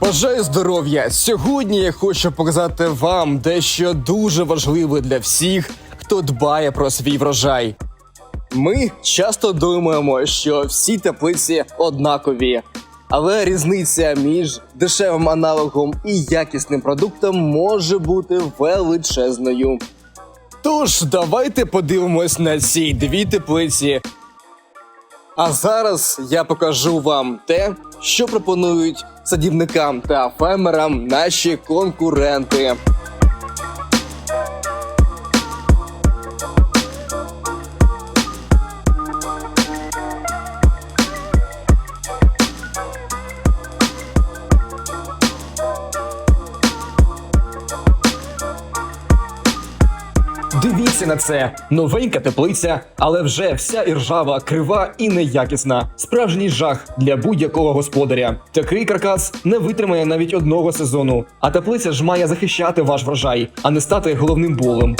Бажаю здоров'я! Сьогодні я хочу показати вам дещо дуже важливе для всіх, хто дбає про свій врожай. Ми часто думаємо, що всі теплиці однакові, але різниця між дешевим аналогом і якісним продуктом може бути величезною. Тож, давайте подивимось на ці дві теплиці. А зараз я покажу вам те, що пропонують садівникам та фермерам наші конкуренти. Дивіться на це новенька теплиця, але вже вся іржава, крива і неякісна. Справжній жах для будь-якого господаря. Такий каркас не витримає навіть одного сезону. А теплиця ж має захищати ваш врожай, а не стати головним болем.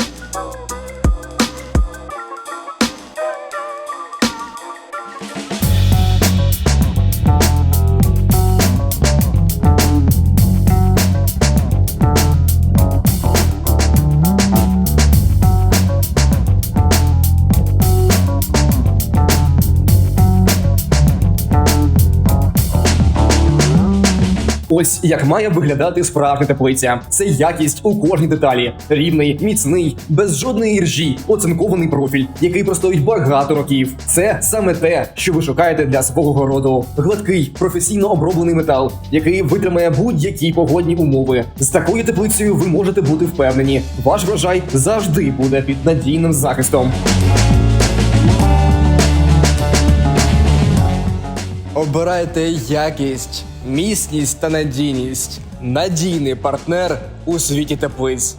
Ось як має виглядати справжня теплиця. Це якість у кожній деталі. Рівний, міцний, без жодної іржі, оцинкований профіль, який простоїть багато років. Це саме те, що ви шукаєте для свого городу. Гладкий, професійно оброблений метал, який витримає будь-які погодні умови. З такою теплицею ви можете бути впевнені, ваш врожай завжди буде під надійним захистом. Обирайте якість, міцність та надійність. Надійний партнер у світі теплиць.